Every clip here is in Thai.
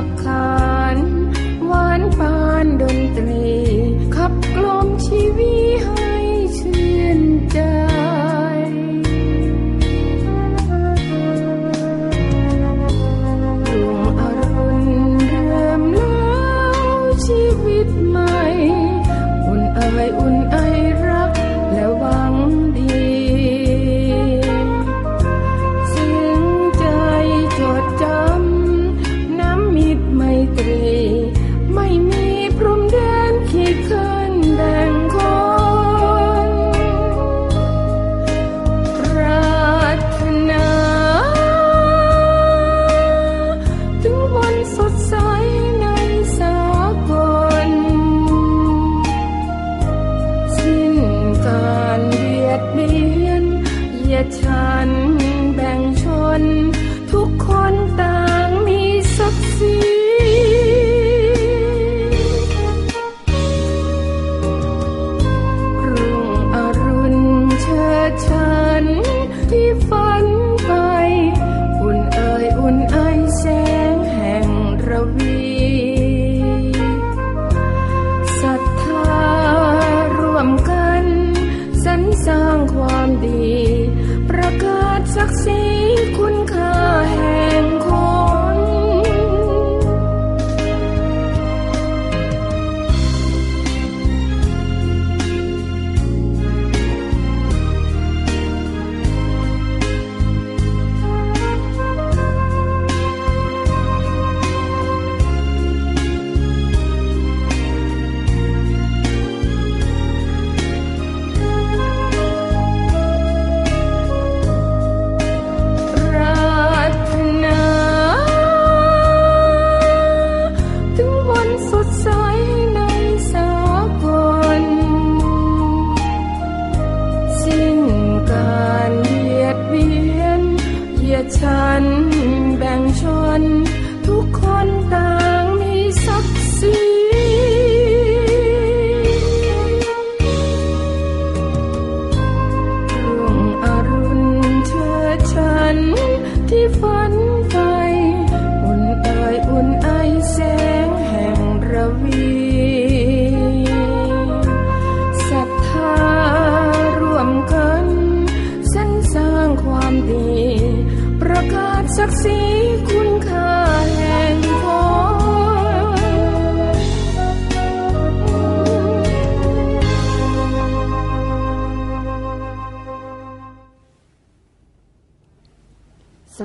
up.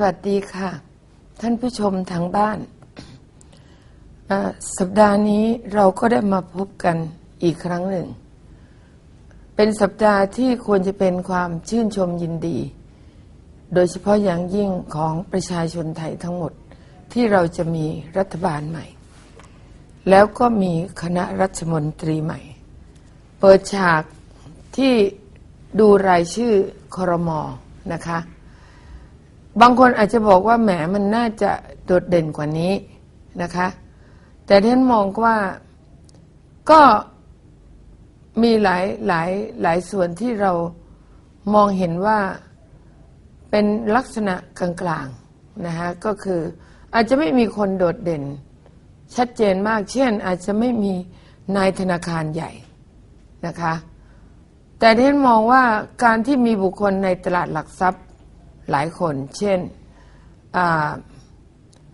วัสดีค่ะ ท่านผู้ชมทางบ้าน สัปดาห์นี้เราก็ได้มาพบกันอีกครั้งหนึ่ง เป็นสัปดาห์ที่ควรจะเป็นความชื่นชมยินดี โดยเฉพาะอย่างยิ่งของประชาชนไทยทั้งหมดที่เราจะมีรัฐบาลใหม่ แล้วก็มีคณะรัฐมนตรีใหม่ เปิดฉากที่ดูรายชื่อครมนะคะ บางคนอาจจะบอกว่าแหมมันน่าจะโดดเด่นกว่านี้นะคะ แต่ท่านมองว่าก็มีหลายหลายหลายส่วนที่เรามองเห็นว่าเป็นลักษณะกลางๆนะคะก็คืออาจจะไม่มีคนโดดเด่น ชัดเจนมาก เช่น อาจจะไม่มีนายธนาคารใหญ่นะคะ แต่ท่านมองว่าการที่มีบุคคลในตลาดหลักทรัพย์ หลายคน เช่น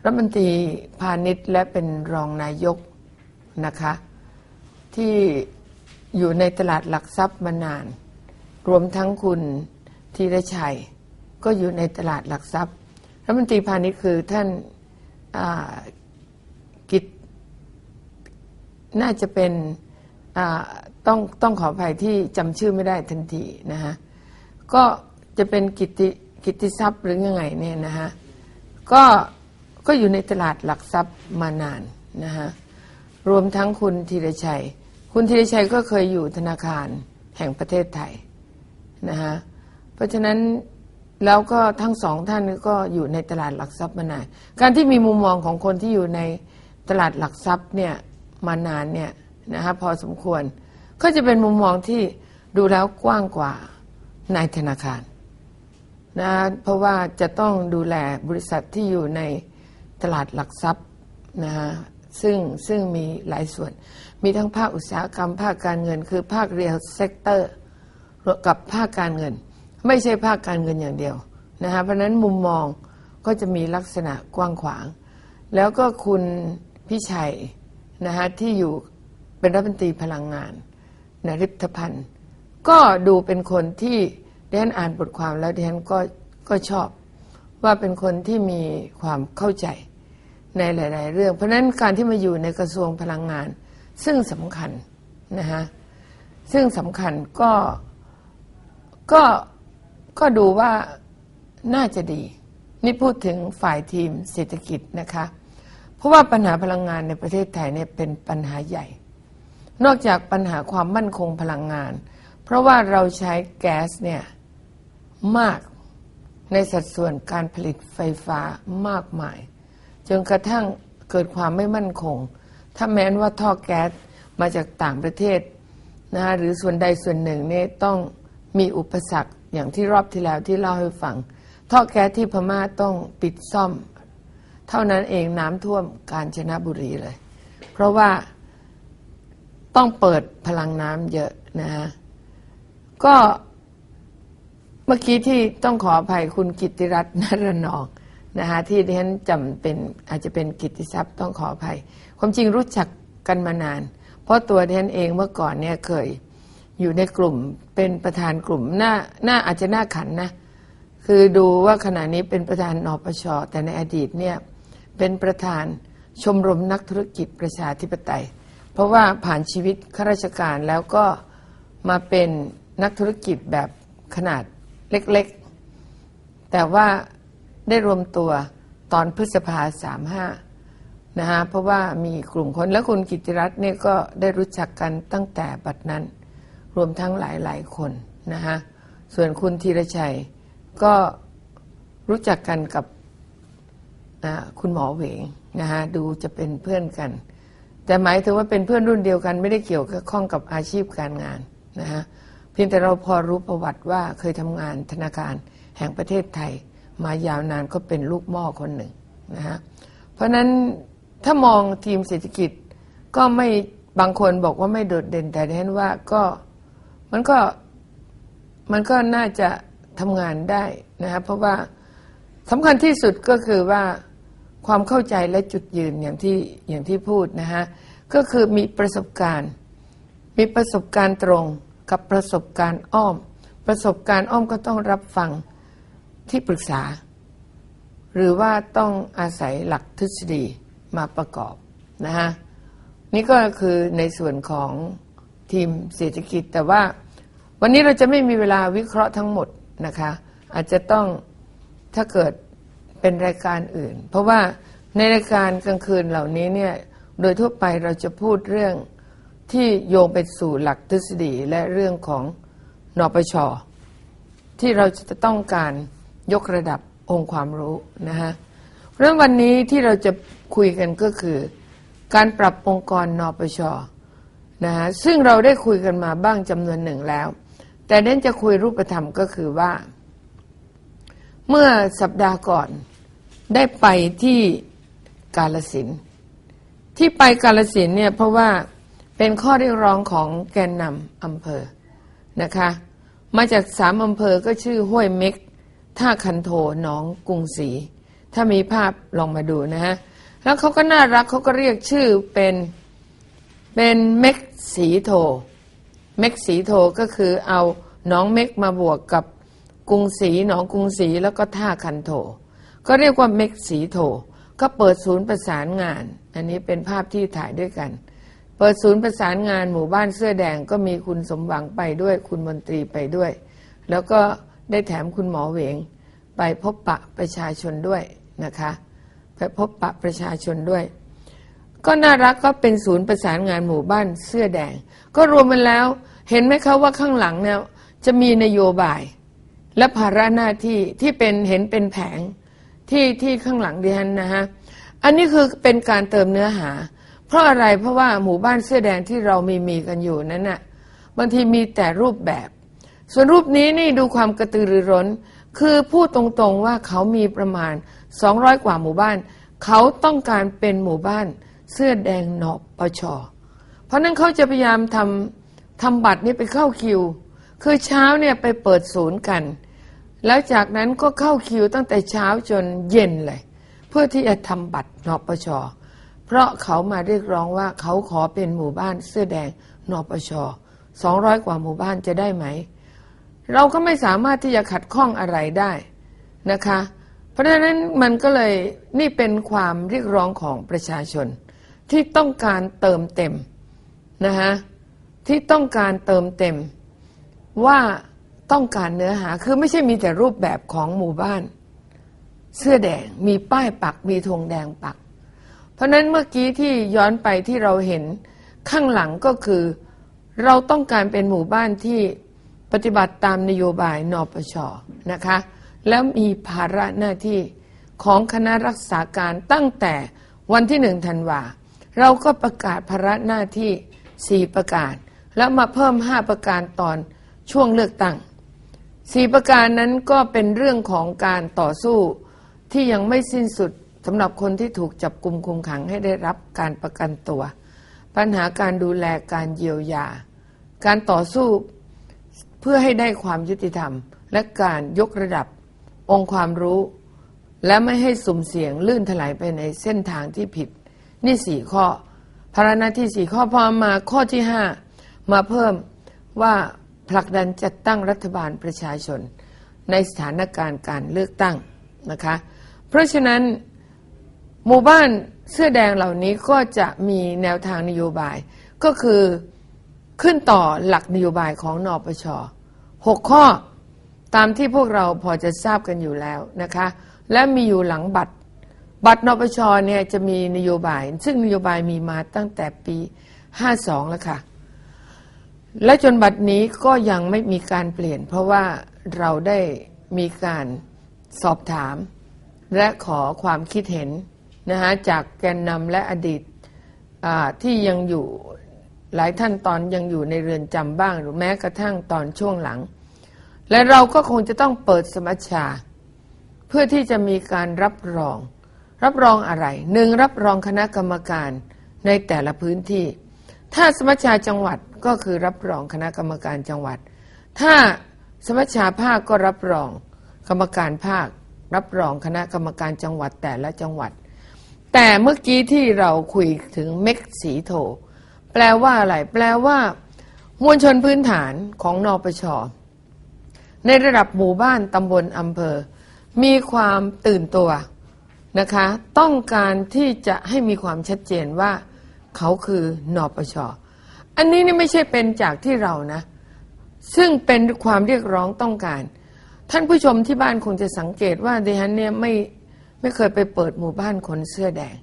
รัฐมนตรีพาณิชย์และเป็นรองนายกนะคะ ที่อยู่ในตลาดหลักทรัพย์มานาน รวมทั้งคุณธีรชัย ก็อยู่ในตลาดหลักทรัพย์รัฐมนตรีพาณิชย์คือท่านกิตน่าจะเป็นต้องต้องขออภัยที่จำชื่อไม่ได้ทันทีนะฮะก็จะเป็นกิตติ กิติทรัพย์หรือยังไงเนี่ยนะฮะก็ก็อยู่ในตลาดหลักทรัพย์มานานนะฮะรวมทั้งคุณธีรชัย คุณธีรชัยก็เคยอยู่ธนาคารแห่งประเทศไทยนะฮะเพราะฉะนั้นแล้วก็ทั้งสองท่านก็อยู่ในตลาดหลักทรัพย์มานาน การที่มีมุมมองของคนที่อยู่ในตลาดหลักทรัพย์เนี่ยมานานเนี่ยนะฮะพอสมควร ก็จะเป็นมุมมองที่ดูแล้วกว้างกว่าในธนาคาร นะเพราะว่าจะต้องดูแลบริษัทที่อยู่ในตลาดหลักทรัพย์นะฮะซึ่งซึ่งมีหลายส่วน มีทั้งภาคอุตสาหกรรม ภาคการเงิน คือภาคเรียลเซกเตอร์กับภาคการเงิน ไม่ใช่ภาคการเงินอย่างเดียวนะฮะเพราะนั้นมุมมองก็จะมีลักษณะกว้างขวาง แล้วก็คุณพิชัยนะฮะที่อยู่เป็นรัฐมนตรีพลังงานนะริพพันธ์ก็ดูเป็นคนที่ ดิฉันอ่านบทความแล้วดิฉันก็ก็ชอบว่าเป็นคนที่มีความเข้าใจในหลาย ๆ เรื่อง เพราะฉะนั้นการที่มาอยู่ในกระทรวงพลังงาน ซึ่งสำคัญนะฮะซึ่งสำคัญก็ก็ก็ดูว่าน่าจะดี นี่พูดถึงฝ่ายทีมเศรษฐกิจนะคะ เพราะว่าปัญหาพลังงานในประเทศไทยเนี่ยเป็นปัญหาใหญ่ นอกจากปัญหาความมั่นคงพลังงาน เพราะว่าเราใช้แก๊สเนี่ย มากในสัดส่วนการผลิตไฟฟ้ามากมาย จนกระทั่งเกิดความไม่มั่นคง ถ้าแม้นว่าท่อแก๊สมาจากต่างประเทศนะหรือส่วนใดส่วนหนึ่งเนี่ยต้องมีอุปสรรคอย่างที่รอบที่แล้วที่เล่าให้ฟัง ท่อแก๊สที่พม่าต้องปิดซ่อม เท่านั้นเองน้ำท่วมกาญจนบุรีเลย เพราะว่าต้องเปิดพลังน้ำเยอะนะฮะก็ มื่อกี้ที่ต้องขออภัยคุณกิติรัตน์นรนองนะคะที่ดิฉันจำเป็นอาจจะเป็นกิตติทรัพย์ต้องขออภัย ความจริงรู้จักกันมานาน เพราะตัวดิฉันเองเมื่อก่อนเนี่ยเคยอยู่ในกลุ่มเป็นประธานกลุ่มหน้าหน้าอาจจะหน้าขันนะ คือดูว่าขณะนี้เป็นประธานนปชแต่ในอดีตเนี่ยเป็นประธานชมรมนักธุรกิจประชาธิปไตย เพราะว่าผ่านชีวิตข้าราชการแล้วก็มาเป็นนักธุรกิจแบบขนาด เล็กๆ แต่ว่าได้รวมตัวตอนพฤษภาสามห้านะฮะเพราะว่ามีกลุ่มคนแล้วคุณกิติรัตน์เนี่ยก็ได้รู้จักกันตั้งแต่บัดนั้น รวมทั้งหลายๆคนนะฮะส่วนคุณธีรชัยก็รู้จักกันกับคุณหมอเหวงนะฮะดูจะเป็นเพื่อนกัน แต่หมายถึงว่าเป็นเพื่อนรุ่นเดียวกันไม่ได้เกี่ยวข้องกับอาชีพการงานนะฮะ พียงแต่เราพอรู้ประวัติว่าเคยทำงานธนาคารแห่งประเทศไทย มายาวนานก็เป็นลูกหม้อคนหนึ่งนะฮะเพราะนั้นถ้ามองทีมเศรษฐกิจก็ไม่บางคนบอกว่าไม่โดดเด่นแต่ดิฉันว่าก็มันก็มันก็น่าจะทำงานได้นะครับเพราะว่าสำคัญที่สุดก็คือว่าความเข้าใจและจุดยืนอย่างที่อย่างที่พูดนะฮะก็คือมีประสบการณ์ มีประสบการณ์ตรง กับประสบการณ์อ้อม ประสบการณ์อ้อมก็ต้องรับฟังที่ปรึกษา หรือว่าต้องอาศัยหลักทฤษฎีมาประกอบนะฮะนี่ก็คือในส่วนของทีมเศรษฐกิจ แต่ว่าวันนี้เราจะไม่มีเวลาวิเคราะห์ทั้งหมดนะคะ อาจจะต้องถ้าเกิดเป็นรายการอื่น เพราะว่าในรายการกลางคืนเหล่านี้เนี่ยโดยทั่วไปเราจะพูดเรื่อง ที่โยงไปสู่หลักทฤษฎีและเรื่องของนปช ที่เราจะต้องการยกระดับองค์ความรู้นะฮะเรื่องวันนี้ที่เราจะคุยกันก็คือ การปรับองค์กรนปชนะฮะซึ่งเราได้คุยกันมาบ้างจำนวนหนึ่งแล้ว แต่เน้นจะคุยรูปธรรมก็คือว่า เมื่อสัปดาห์ก่อนได้ไปที่กาลสินที่ไปกาลสินเนี่ยเพราะว่า เป็นข้อเรียกร้องของแกนนำอำเภอนะคะ มาจากสามอำเภอก็ชื่อห้วยเม็ก ท่าคันโทหนองกรุงศรีถ้ามีภาพลองมาดูนะฮะ แล้วเขาก็น่ารักเขาก็เรียกชื่อเป็นเป็นเม็กสีโท เม็กสีโทก็คือเอาหนองเม็กมาบวกกับกรุงศรีหนองกรุงศรีแล้วก็ท่าคันโทก็เรียกว่าเม็กสีโท ก็เปิดศูนย์ประสานงาน อันนี้เป็นภาพที่ถ่ายด้วยกัน เปิดศูนย์ประสานงานหมู่บ้านเสื้อแดงก็มีคุณสมหวังไปด้วยคุณมนตรีไปด้วย แล้วก็ได้แถมคุณหมอเหวง ไปพบปะประชาชนด้วยนะคะไปพบปะประชาชนด้วย ก็น่ารักก็เป็นศูนย์ประสานงานหมู่บ้านเสื้อแดง ก็รวมมันแล้วเห็นไหมคะว่าข้างหลังเนี่ยจะมีนโยบายและภาระหน้าที่ที่เป็นเห็นเป็นแผงที่ที่ข้างหลังดิฉันนะฮะ อันนี้คือเป็นการเติมเนื้อหา เพราะอะไรเพราะว่าหมู่บ้านเสื้อแดงที่เรามีมีกันอยู่นั้นน่ะบางทีมีแต่รูปแบบ ส่วนรูปนี้นี่ดูความกระตือรือร้น คือพูดตรงๆว่าเขามีประมาณ 200 กว่าหมู่บ้าน เขาต้องการเป็นหมู่บ้านเสื้อแดงนปชเพราะนั้นเขาจะพยายามทำทำบัตรนี้ไปเข้าคิว คือเช้าเนี่ยไปเปิดศูนย์กัน แล้วจากนั้นก็เข้าคิวตั้งแต่เช้าจนเย็นเลย เพื่อที่จะทำบัตรนปช เพราะเขามาเรียกร้องว่าเขาขอเป็นหมู่บ้านเสื้อแดงนปช200กว่าหมู่บ้านจะได้ไหม เราก็ไม่สามารถที่จะขัดข้องอะไรได้นะคะ เพราะฉะนั้นมันก็เลยนี่เป็นความเรียกร้องของประชาชน ที่ต้องการเติมเต็มนะฮะที่ต้องการเติมเต็ม ว่าต้องการเนื้อหาคือไม่ใช่มีแต่รูปแบบของหมู่บ้าน เสื้อแดงมีป้ายปักมีธงแดงปัก ราะนั้นเมื่อกี้ที่ย้อนไปที่เราเห็นข้างหลังก็คือ เราต้องการเป็นหมู่บ้านที่ปฏิบัติตามนโยบายนปชนะคะ แล้วมีภาระหน้าที่ของคณะรักษาการตั้งแต่วันที่หนึ่งธันวาเราก็ประกาศภาระหน้าที่สี่ประการแล้วมาเพิ่มห้าประการตอนช่วงเลือกตั้งสี่ประการนั้นก็เป็นเรื่องของการต่อสู้ที่ยังไม่สิ้นสุด สำหรับคนที่ถูกจับกลุ่มคุมขังให้ได้รับการประกันตัว ปัญหาการดูแลการเยียวยา การต่อสู้เพื่อให้ได้ความยุติธรรม และการยกระดับองค์ความรู้ และไม่ให้สุ่มเสี่ยงลื่นถลายไปในเส้นทางที่ผิด นี่สี่ข้อภารณะที่สี่ข้อพอมาข้อที่ห้ามาเพิ่มว่าผลักดันจัดตั้งรัฐบาลประชาชน ในสถานการณ์การเลือกตั้งนะคะ เพราะฉะนั้น หมู่บ้านเสื้อแดงเหล่านี้ก็จะมีแนวทางนโยบาย ก็คือขึ้นต่อหลักนโยบายของนอปชหกข้อตามที่พวกเราพอจะทราบกันอยู่แล้วนะคะ และมีอยู่หลังบัตร บัตรนปชเนี่ยจะมีนโยบาย ซึ่งนโยบายมีมาตั้งแต่ปี 52 แล้วค่ะ และจนบัดนี้ก็ยังไม่มีการเปลี่ยน เพราะว่าเราได้มีการสอบถาม และขอความคิดเห็น นะฮะจากแกนนำและอดีตที่ยังอยู่หลายท่านตอนยังอยู่ในเรือนจำบ้าง หรือแม้กระทั่งตอนช่วงหลัง และเราก็คงจะต้องเปิดสมัชชา เพื่อที่จะมีการรับรอง รับรองอะไรหนึ่งรับรองคณะกรรมการในแต่ละพื้นที่ ถ้าสมัชชาจังหวัดก็คือรับรองคณะกรรมการจังหวัด ถ้าสมัชชาภาคก็รับรอง กรรมการภาครับรองคณะกรรมการจังหวัดแต่ละจังหวัด แต่เมื่อกี้ที่เราคุยถึงเม็กสีโท แปลว่าอะไร แปลว่า มวลชนพื้นฐานของนอปช ในระดับหมู่บ้านตำบลอำเภอ มีความตื่นตัวนะคะ ต้องการที่จะให้มีความชัดเจนว่า เขาคือนอปช อันนี้นี่ไม่ใช่เป็นจากที่เรานะ ซึ่งเป็นความเรียกร้องต้องการ ท่านผู้ชมที่บ้านคงจะสังเกตว่าดิฉันเนี่ยไม่ ไม่เคยไปเปิดหมู่บ้านคนเสื้อแดง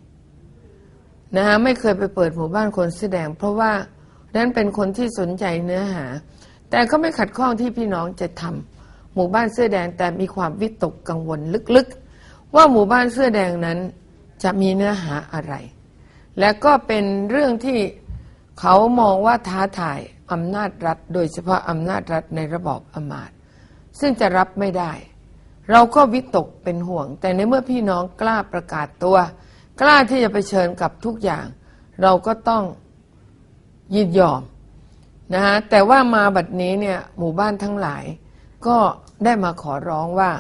นะฮะไม่เคยไปเปิดหมู่บ้านคนเสื้อแดง เพราะว่านั้นเป็นคนที่สนใจเนื้อหา แต่ก็ไม่ขัดข้องที่พี่น้องจะทำหมู่บ้านเสื้อแดงแต่มีความวิตกกังวลลึกๆ ว่าหมู่บ้านเสื้อแดงนั้นจะมีเนื้อหาอะไร และก็เป็นเรื่องที่เขามองว่าท้าทายอำนาจรัฐ โดยเฉพาะอำนาจรัฐในระบอบอำมาตย์ซึ่งจะรับไม่ได้ เราก็วิตกเป็นห่วง แต่ในเมื่อพี่น้องกล้าประกาศตัว กล้าที่จะไปเชิญกับทุกอย่าง เราก็ต้องยินยอมนะฮะแต่ว่ามาบัดนี้เนี่ยหมู่บ้านทั้งหลาย ก็ได้มาขอร้องว่า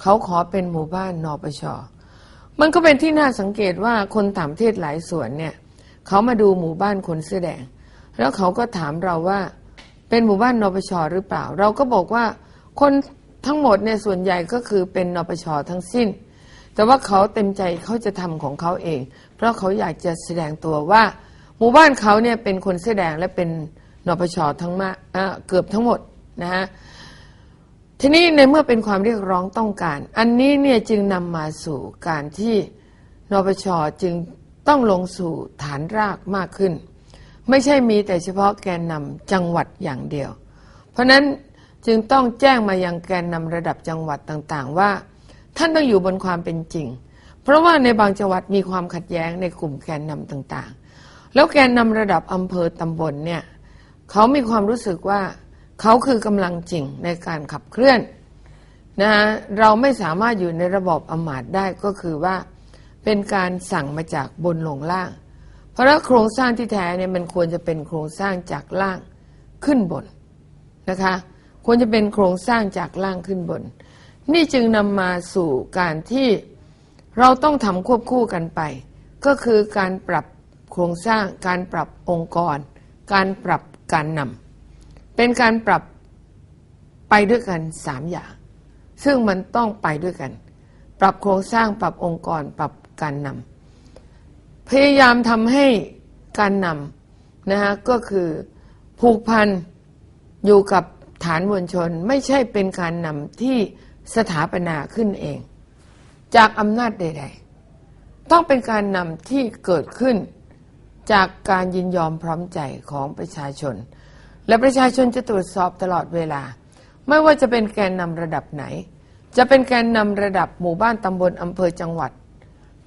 เขาขอเป็นหมู่บ้านนปช มันก็เป็นที่น่าสังเกตว่าคนต่างประเทศหลายส่วนเนี่ยเขามาดูหมู่บ้านคนเสื้อแดง แล้วเขาก็ถามเราว่า เป็นหมู่บ้านนปชหรือเปล่า เราก็บอกว่าคน ทั้งหมดเนี่ยส่วนใหญ่ก็คือเป็นนปชทั้งสิ้น แต่ว่าเขาเต็มใจเขาจะทำของเขาเอง เพราะเขาอยากจะแสดงตัวว่า หมู่บ้านเขาเนี่ยเป็นคนเสื้อแดงและเป็นนปชทั้งมาเกือบทั้งหมดนะฮะทีนี้ในเมื่อเป็นความเรียกร้องต้องการ อันนี้เนี่ยจึงนำมาสู่การที่นปชจึงต้องลงสู่ฐานรากมากขึ้น ไม่ใช่มีแต่เฉพาะแกนนำจังหวัดอย่างเดียว เพราะนั้น จึงต้องแจ้งมายังแกนนำระดับจังหวัดต่างๆ ว่า ท่านต้องอยู่บนความเป็นจริง เพราะว่าในบางจังหวัดมีความขัดแย้งในกลุ่มแกนนำต่างๆ แล้วแกนนำระดับอำเภอตำบลเนี่ยเขามีความรู้สึกว่าเขาคือกำลังจริงในการขับเคลื่อนนะฮะเราไม่สามารถอยู่ในระบอบอำมาตย์ได้ก็คือว่า เป็นการสั่งมาจากบนลงล่าง เพราะว่าโครงสร้างที่แท้เนี่ยมันควรจะเป็นโครงสร้างจากล่างขึ้นบนนะคะ ควรจะเป็นโครงสร้างจากล่างขึ้นบน นี่จึงนำมาสู่การที่เราต้องทำควบคู่กันไป ก็คือการปรับโครงสร้าง การปรับองค์กร การปรับการนำเป็นการปรับไปด้วยกันสามอย่าง ซึ่งมันต้องไปด้วยกัน ปรับโครงสร้างปรับองค์กร ปรับการนำพยายามทำให้การนำนะฮะก็คือผูกพันอยู่กับ ฐานมวลชนไม่ใช่เป็นการนำที่สถาปนาขึ้นเอง จากอำนาจใด ๆ ต้องเป็นการนำที่เกิดขึ้นจากการยินยอมพร้อมใจของประชาชน และประชาชนจะตรวจสอบตลอดเวลา ไม่ว่าจะเป็นแกนนำระดับไหน จะเป็นแกนนำระดับหมู่บ้านตำบลอำเภอจังหวัด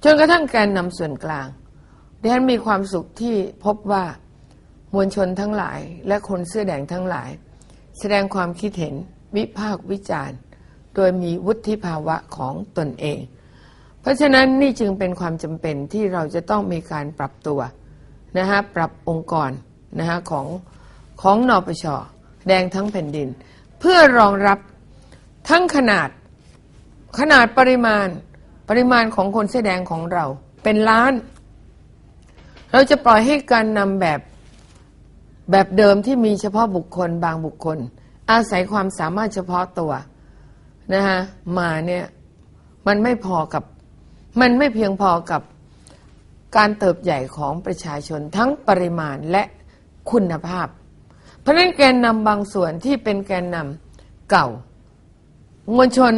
จนกระทั่งแกนนำส่วนกลางดิฉันมีความสุขที่พบว่ามวลชนทั้งหลาย และคนเสื้อแดงทั้งหลาย แสดงความคิดเห็นวิพากษ์วิจารณ์ โดยมีวุฒิภาวะของตนเอง เพราะฉะนั้นนี่จึงเป็นความจำเป็นที่เราจะต้องมีการปรับตัวนะฮะปรับองค์กรนะฮะของของนปชแดงทั้งแผ่นดิน เพื่อรองรับทั้งขนาดขนาดปริมาณปริมาณของคนเสื้อแดงของเราเป็นล้าน เราจะปล่อยให้การนำแบบ แบบเดิมที่มีเฉพาะบุคคลบางบุคคล อาศัยความสามารถเฉพาะตัวนะฮะมาเนี่ยมันไม่พอกับมันไม่เพียงพอกับการเติบใหญ่ของประชาชนทั้งปริมาณและคุณภาพ เพราะนั้นแกนนำบางส่วนที่เป็นแกนนำเก่ามวลชน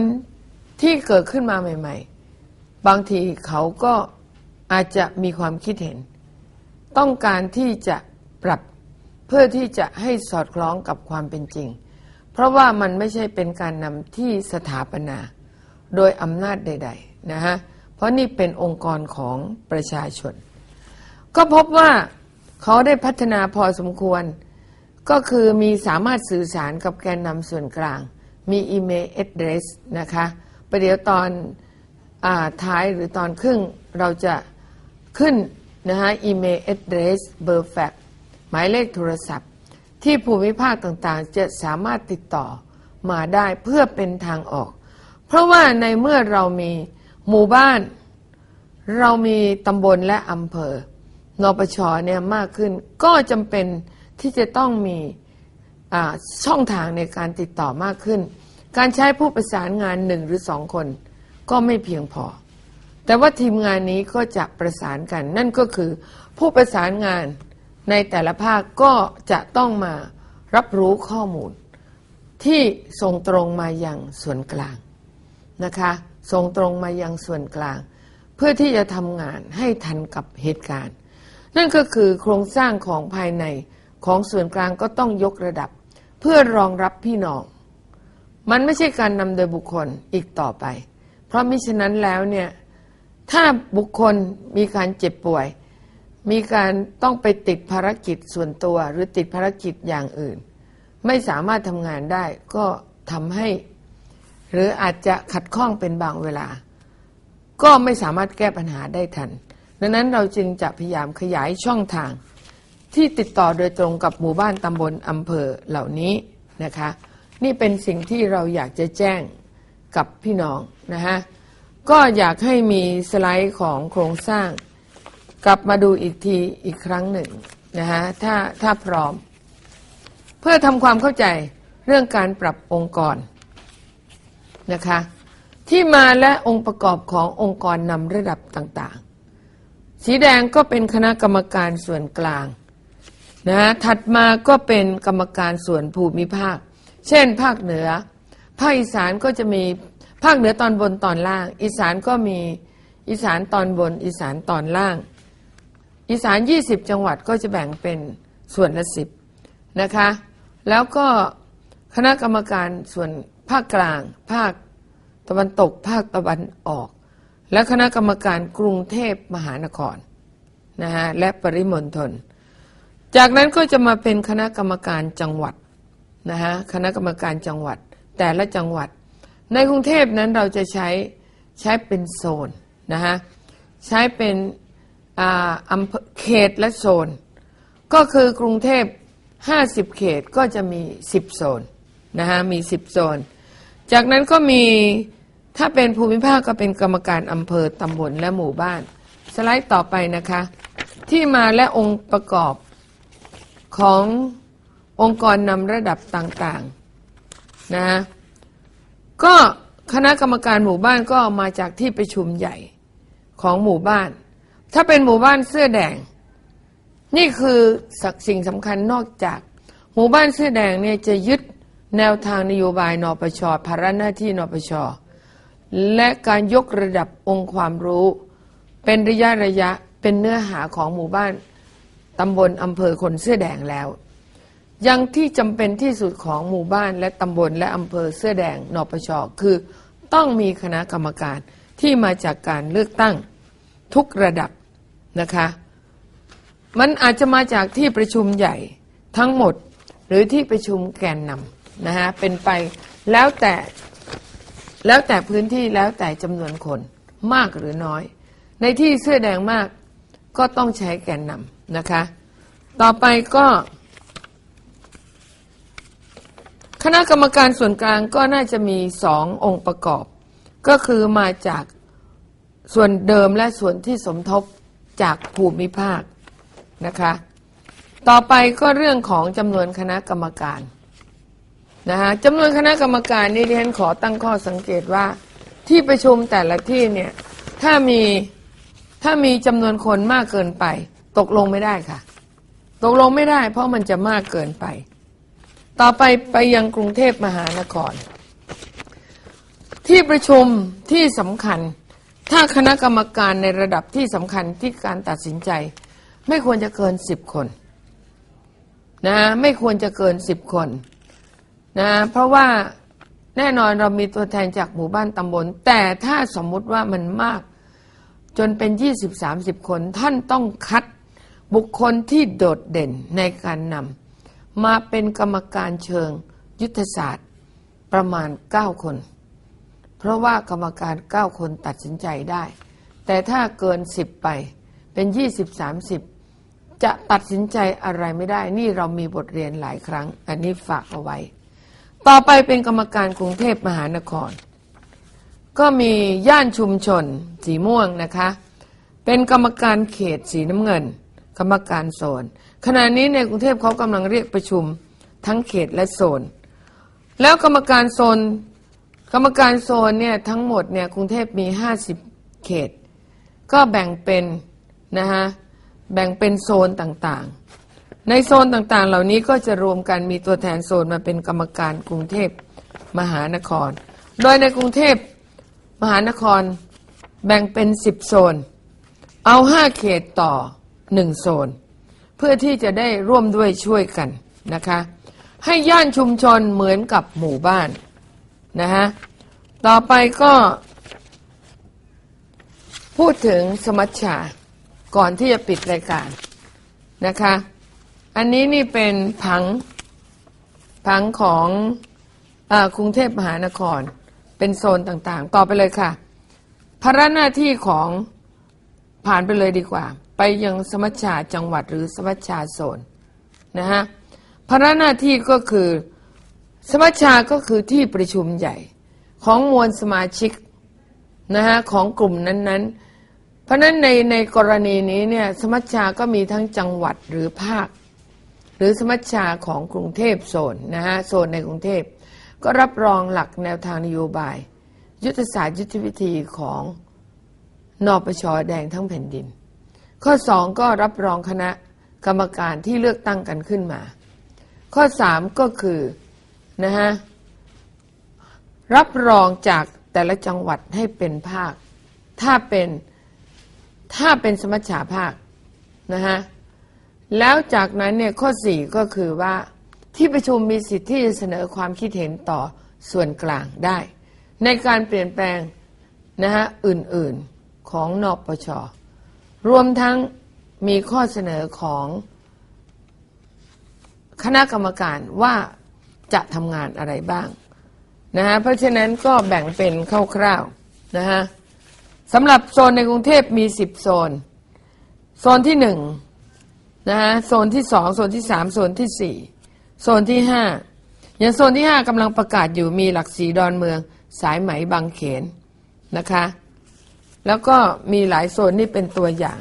ที่เกิดขึ้นมาใหม่ ๆ บางทีเขาก็อาจจะมีความคิดเห็น ต้องการที่จะปรับ เพื่อที่จะให้สอดคล้องกับความเป็นจริง เพราะว่ามันไม่ใช่เป็นการนำที่สถาปนา โดยอำนาจใด ๆ นะฮะ เพราะนี่เป็นองค์กรของประชาชน ก็พบว่าเขาได้พัฒนาพอสมควร ก็คือมีสามารถสื่อสารกับแกนนำส่วนกลาง มีอีเมล address นะคะประเดี๋ยวตอนอท้ายหรือตอนครึ่งเราจะขึ้นนะฮะอีเมล address เบอร์แฟก หมายเลขโทรศัพท์ ที่ภูมิภาคต่างๆ จะสามารถติดต่อมาได้เพื่อเป็นทางออก เพราะว่าในเมื่อเรามีหมู่บ้าน เรามีตำบลและอำเภอนปชเนี่ยมากขึ้นก็จำเป็นที่จะต้องมีอ่าช่องทางในการติดต่อมากขึ้น การใช้ผู้ประสานงานหนึ่งหรือสองคน ก็ไม่เพียงพอ แต่ว่าทีมงานนี้ก็จะประสานกัน นั่นก็คือผู้ประสานงาน ในแต่ละภาคก็จะต้องมารับรู้ข้อมูล ที่ส่งตรงมายังส่วนกลางนะคะส่งตรงมายังส่วนกลาง เพื่อที่จะทำงานให้ทันกับเหตุการณ์ นั่นก็คือโครงสร้างของภายในของส่วนกลางก็ต้องยกระดับ เพื่อรองรับพี่น้อง มันไม่ใช่การนำโดยบุคคลอีกต่อไป เพราะมิฉะนั้นแล้วเนี่ยถ้าบุคคลมีการเจ็บป่วย มีการต้องไปติดภารกิจส่วนตัวหรือติดภารกิจอย่างอื่น ไม่สามารถทำงานได้ก็ทำให้ หรืออาจจะขัดข้องเป็นบางเวลา ก็ไม่สามารถแก้ปัญหาได้ทัน ดังนั้นเราจึงจะพยายามขยายช่องทาง ที่ติดต่อโดยตรงกับหมู่บ้านตำบลอำเภอเหล่านี้นะคะ นี่เป็นสิ่งที่เราอยากจะแจ้งกับพี่น้องนะฮะก็อยากให้มีสไลด์ของโครงสร้าง กลับมาดูอีกทีอีกครั้งหนึ่งนะฮะถ้าถ้าพร้อม เพื่อทำความเข้าใจเรื่องการปรับองค์กรนะคะที่มาและองค์ประกอบขององค์กรนำระดับต่างๆ สีแดงก็เป็นคณะกรรมการส่วนกลางนะฮะถัดมาก็เป็นกรรมการส่วนภูมิภาค เช่น ภาคเหนือ ภาคอีสานก็จะมีภาคเหนือตอนบนตอนล่าง อีสานก็มีอีสานตอนบน อีสานตอนล่าง อีสาน 20 จังหวัดก็จะแบ่งเป็นส่วนละสิบนะคะ แล้วก็คณะกรรมการส่วนภาคกลาง ภาคตะวันตก ภาคตะวันออก และคณะกรรมการกรุงเทพมหานครนะฮะและปริมณฑลจากนั้นก็จะมาเป็นคณะกรรมการจังหวัดนะฮะคณะกรรมการจังหวัดแต่ละจังหวัด ในกรุงเทพนั้นเราจะใช้ใช้เป็นโซนนะฮะใช้เป็น อำเภอเขตและโซน ก็คือกรุงเทพ 50 เขตก็จะมี 10 โซนนะฮะมี 10 โซน จากนั้นก็มีถ้าเป็นภูมิภาคก็เป็นกรรมการอำเภอตำบลและหมู่บ้าน สไลด์ต่อไปนะคะ ที่มาและองค์ประกอบขององค์กรนำระดับต่างๆนะะก็คณะกรรมการหมู่บ้านก็มาจากที่ประชุมใหญ่ของหมู่บ้าน ถ้าเป็นหมู่บ้านเสื้อแดง นี่คือสักสิ่งสำคัญนอกจาก หมู่บ้านเสื้อแดงเนี่ยจะยึดแนวทางนโยบายนปชภาระหน้าที่นปชและการยกระดับองค์ความรู้ เป็นระยะระยะเป็นเนื้อหาของหมู่บ้านตำบลอำเภอคนเสื้อแดงแล้ว ยังที่จำเป็นที่สุดของหมู่บ้านและตำบลและอำเภอเสื้อแดงนปชคือต้องมีคณะกรรมการที่มาจากการเลือกตั้ง ทุกระดับ นะคะ มันอาจจะมาจากที่ประชุมใหญ่ทั้งหมดหรือที่ประชุมแกนนำนะฮะเป็นไปแล้วแต่แล้วแต่พื้นที่แล้วแต่จำนวนคนมากหรือน้อย ในที่เสื้อแดงมากก็ต้องใช้แกนนำนะคะ ต่อไปก็คคณะกรรมการส่วนกลางก็น่าจะมีสององค์ประกอบ ก็คือมาจากส่วนเดิมและส่วนที่สมทบ จากภูมิภาคนะคะ ต่อไปก็เรื่องของจำนวนคณะกรรมการนะคะจำนวนคณะกรรมการนี่ดิฉันขอตั้งข้อสังเกตว่าที่ประชุมแต่ละที่เนี่ยถ้ามีถ้ามีจำนวนคนมากเกินไป ตกลงไม่ได้ค่ะ ตกลงไม่ได้ เพราะมันจะมากเกินไป ต่อไปไปยังกรุงเทพมหานคร ที่ประชุมที่สำคัญ ถ้าคณะกรรมการในระดับที่สำคัญที่การตัดสินใจ ไม่ควรจะเกินสิบคนนะไม่ควรจะเกินสิบคนนะเพราะว่าแน่นอนเรามีตัวแทนจากหมู่บ้านตำบล แต่ถ้าสมมุติว่ามันมาก จนเป็น20-30คน ท่านต้องคัดบุคคลที่โดดเด่นในการนำมาเป็นกรรมการเชิงยุทธศาสตร์ประมาณ 9 คน เพราะว่ากรรมการ 9 คนตัดสินใจได้ แต่ถ้าเกิน 10 ไปเป็น 20-30 จะตัดสินใจอะไรไม่ได้ นี่เรามีบทเรียนหลายครั้ง อันนี้ฝากเอาไว้ ต่อไปเป็นกรรมการกรุงเทพมหานคร ก็มีย่านชุมชน สีม่วงนะคะ เป็นกรรมการเขตสีน้ำเงิน กรรมการโซน ขณะนี้ในกรุงเทพเขากำลังเรียกประชุมทั้งเขตและโซน แล้วกรรมการโซน กรรมการโซนเนี่ยทั้งหมดเนี่ยกรุงเทพมี 50 เขต ก็แบ่งเป็นนะฮะแบ่งเป็นโซนต่างๆ ในโซนต่างๆ เหล่านี้ก็จะรวมกันมีตัวแทนโซนมาเป็นกรรมการกรุงเทพมหานคร โดยในกรุงเทพมหานครแบ่งเป็น 10 โซน เอา 5 เขตต่อ 1 โซน เพื่อที่จะได้ร่วมด้วยช่วยกันนะคะ ให้ย่านชุมชนเหมือนกับหมู่บ้าน นะฮะ ต่อไปก็ พูดถึงสมัชชา ก่อนที่จะปิดรายการนะคะ อันนี้นี่เป็นผังผังของอกรุงเทพมหานคร เป็นโซนต่างๆ ต่อไปเลยค่ะภาระหน้าที่ของผ่านไปเลยดีกว่า ไปยังสมัชชาจังหวัดหรือสมัชชาโซนนะฮะภาระหน้าที่ก็คือ สมัชชาก็คือที่ประชุมใหญ่ของมวลสมาชิกนะฮะของกลุ่มนั้น ๆ เพราะฉะนั้นในในกรณีนี้เนี่ยสมัชชาก็มีทั้งจังหวัดหรือภาค หรือสมัชชาของกรุงเทพโซนนะฮะโซนในกรุงเทพก็รับรองหลักแนวทางนโยบาย ยุทธศาสตร์ยุทธวิธีของนปชแดงทั้งแผ่นดิน ข้อสองก็รับรองคณะกรรมการที่เลือกตั้งกันขึ้นมา ข้อสามก็คือ นะฮะรับรองจากแต่ละจังหวัดให้เป็นภาค ถ้าเป็นถ้าเป็นสมัชชาภาคนะฮะแล้วจากนั้นเนี่ยข้อสี่ก็คือว่าที่ประชุมมีสิทธิ์ที่จะเสนอความคิดเห็นต่อส่วนกลางได้ ในการเปลี่ยนแปลงนะฮะอื่นๆของนปชรวมทั้งมีข้อเสนอของคณะกรรมการว่า จะทำงานอะไรบ้างนะฮะเพราะฉะนั้นก็แบ่งเป็นคร่าวๆนะฮะสำหรับโซนในกรุงเทพมี 10 โซน โซนที่หนึ่งนะฮะโซนที่สองโซนที่สามโซนที่สี่โซนที่ห้าอย่างโซนที่ห้ากำลังประกาศอยู่มีหลักสีดอนเมือง สายไหมบางเขนนะคะ แล้วก็มีหลายโซนนี่เป็นตัวอย่าง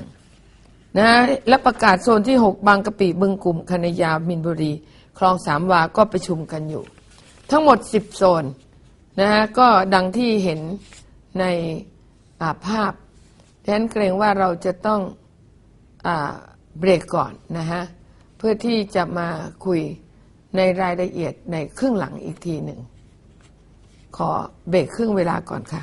นะฮะและประกาศโซนที่ 6 บางกะปิบึงกลุ่มคณยามินบุรี คลองสามวาก็ประชุมกันอยู่ ทั้งหมด 10 โซนนะฮะก็ดังที่เห็นในาภาพดังนั้นเกรงว่าเราจะต้องอเบรกก่อนนะฮะเพื่อที่จะมาคุยในรายละเอียดในครึ่งหลังอีกทีหนึ่ง ขอเบรกครึ่งเวลาก่อนค่ะ